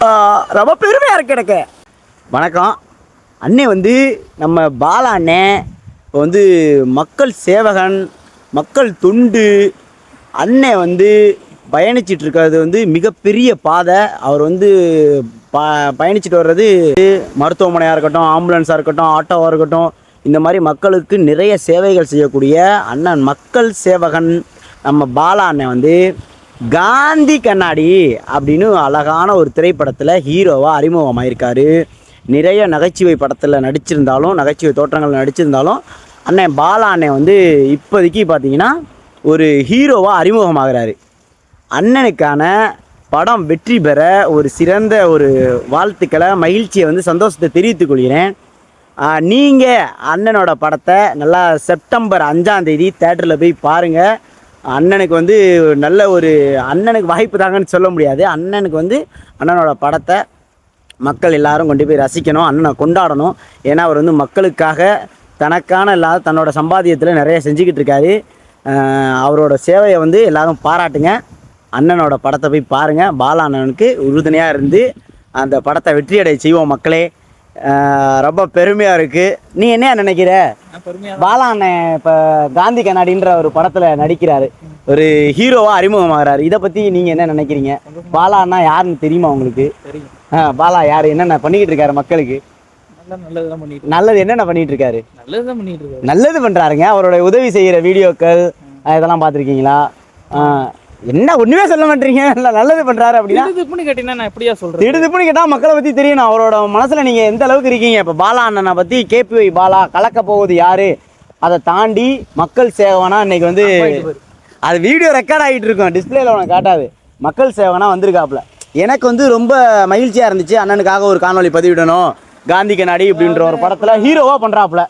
ரொம்ப பெருமையாக இருக்கு எனக்கு. வணக்கம். அண்ணே வந்து நம்ம பாலா அண்ணே இப்போ வந்து மக்கள் சேவகன் மக்கள் தொண்டு அண்ணே வந்து பயணிச்சிட்டு இருக்கிறது வந்து மிகப்பெரிய பாதை. அவர் வந்து ப பயணிச்சுட்டு வர்றது மருத்துவமனையாக இருக்கட்டும் ஆம்புலன்ஸாக இருக்கட்டும் ஆட்டோவாக இருக்கட்டும் இந்த மாதிரி மக்களுக்கு நிறைய சேவைகள் செய்யக்கூடிய அண்ணன் மக்கள் சேவகன் நம்ம பாலா அண்ணன் வந்து காந்தி கண்ணாடி அப்படின்னு அழகான ஒரு திரைப்படத்தில் ஹீரோவாக அறிமுகமாயிருக்காரு. நிறைய நகைச்சுவை படத்தில் நடிச்சிருந்தாலும் நகைச்சுவை தோற்றங்கள் நடிச்சிருந்தாலும் அண்ணன் பாலா அண்ணன் வந்து இப்போதைக்கு பார்த்தீங்கன்னா ஒரு ஹீரோவாக அறிமுகமாகிறாரு. அண்ணனுக்கான படம் வெற்றி பெற ஒரு சிறந்த ஒரு வாழ்த்துக்களை மகிழ்ச்சியை வந்து சந்தோஷத்தை தெரிவித்துக் கொள்கிறேன். நீங்கள் அண்ணனோட படத்தை நல்லா செப்டம்பர் அஞ்சாந்தேதி தேட்டரில் போய் பாருங்கள் அண்ணனுக்கு வந்து நல்ல ஒரு அண்ணனுக்கு வாய்ப்பு தாங்கன்னு சொல்ல முடியாது. அண்ணனுக்கு வந்து அண்ணனோட படத்தை மக்கள் எல்லாரும் கொண்டு போய் ரசிக்கணும் அண்ணனை கொண்டாடணும். ஏன்னா அவர் வந்து மக்களுக்காக தனக்கான இல்லாத தன்னோட சம்பாத்தியத்தில் நிறைய செஞ்சுக்கிட்டு இருக்காரு. அவரோட சேவையை வந்து எல்லாரும் பாராட்டுங்க. அண்ணனோட படத்தை போய் பாருங்கள் பாலா அண்ணனுக்கு உறுதுணையாக இருந்து அந்த படத்தை வெற்றியடை செய்வோம் மக்களே. ரொம்ப பெருமையாக இருக்குது நீ என்ன நினைக்கிற? பாலா அண்ணன் இப்போ காந்தி கண்ணாடின்ற ஒரு படத்தில் நடிக்கிறாரு. ஒரு ஹீரோவாக அறிமுகமாகறாரு. இதை பற்றி நீங்கள் என்ன நினைக்கிறீங்க? பாலா அண்ணா யாருன்னு தெரியுமா உங்களுக்கு? ஆ பாலா யார்? என்னென்ன பண்ணிக்கிட்டு இருக்காரு மக்களுக்கு? நல்லது என்னென்ன பண்ணிட்டு இருக்காரு? நல்லது பண்ணுறாருங்க அவரோட உதவி செய்கிற வீடியோக்கள் இதெல்லாம் பார்த்துருக்கீங்களா? என்ன ஒன்றுமே சொல்ல மாட்டீங்க? இல்லை நல்லது பண்ணுறாரு அப்படின்னா திடுதிப்புன்னு கேட்டீங்கன்னா நான் எப்படியா சொல்றேன் திடுதுப்புன்னு கேட்டால் மக்களை பற்றி தெரியணும் அவரோட மனசில் நீங்கள் எந்த அளவுக்கு இருக்கீங்க? இப்போ பாலா அண்ணனை பற்றி கேபிஒய் பாலா கலக்க போகுது யாரு? அதை தாண்டி மக்கள் சேவனா இன்னைக்கு வந்து அது வீடியோ ரெக்கார்ட் ஆகிட்டு இருக்கும். டிஸ்பிளேல உனக்கு காட்டாது. மக்கள் சேவனா வந்திருக்காப்புல. எனக்கு வந்து ரொம்ப மகிழ்ச்சியாக இருந்துச்சு. அண்ணனுக்காக ஒரு காணொளி பதிவிடணும். காந்தி கண்ணாடி அப்படின்ற ஒரு படத்தில் ஹீரோவாக பண்ணுறாப்புல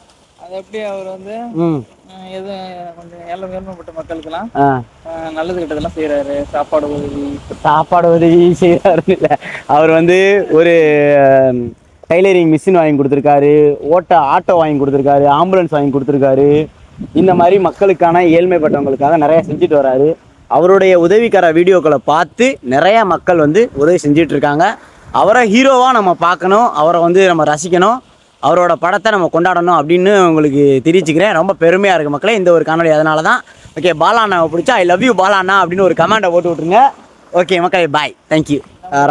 அது எப்படி அவர் வந்து ம். அஹ், எது கொஞ்சம் ஏழை ஏழ்மைப்பட்ட மக்களுக்கெல்லாம் நல்லது கெட்டதெல்லாம் செய்யறாரு சாப்பாடு உதவி. சாப்பாடு உதவி செய்கிறாரு இல்லை. அவர் வந்து ஒரு டைலரிங் மிஷின் வாங்கி கொடுத்துருக்காரு ஓட்ட ஆட்டோ வாங்கி கொடுத்துருக்காரு ஆம்புலன்ஸ் வாங்கி கொடுத்துருக்காரு. இந்த மாதிரி மக்களுக்கான ஏழ்மைப்பட்டவங்களுக்காக நிறைய செஞ்சுட்டு வராரு. அவருடைய உதவிக்கார வீடியோக்களை பார்த்து நிறைய மக்கள் வந்து உதவி செஞ்சுட்டு இருக்காங்க. அவரை ஹீரோவாக நம்ம பார்க்கணும். அவரை வந்து நம்ம ரசிக்கணும். அவரோட படத்தை நம்ம கொண்டாடணும் அப்படின்னு உங்களுக்கு தெரிவிச்சுக்கிறேன். ரொம்ப பெருமையாக இருக்குது மக்களே இந்த ஒரு காணொலி அதனால தான் ஓகே பாலாண்ணாவை பிடிச்சா ஐ லவ் யூ பாலாண்ணா அப்படின்னு ஒரு கமெண்டை போட்டு விட்ருங்க ஓகே மக்களே பாய் தேங்க்யூ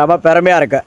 ரொம்ப பெருமையாக இருக்கு.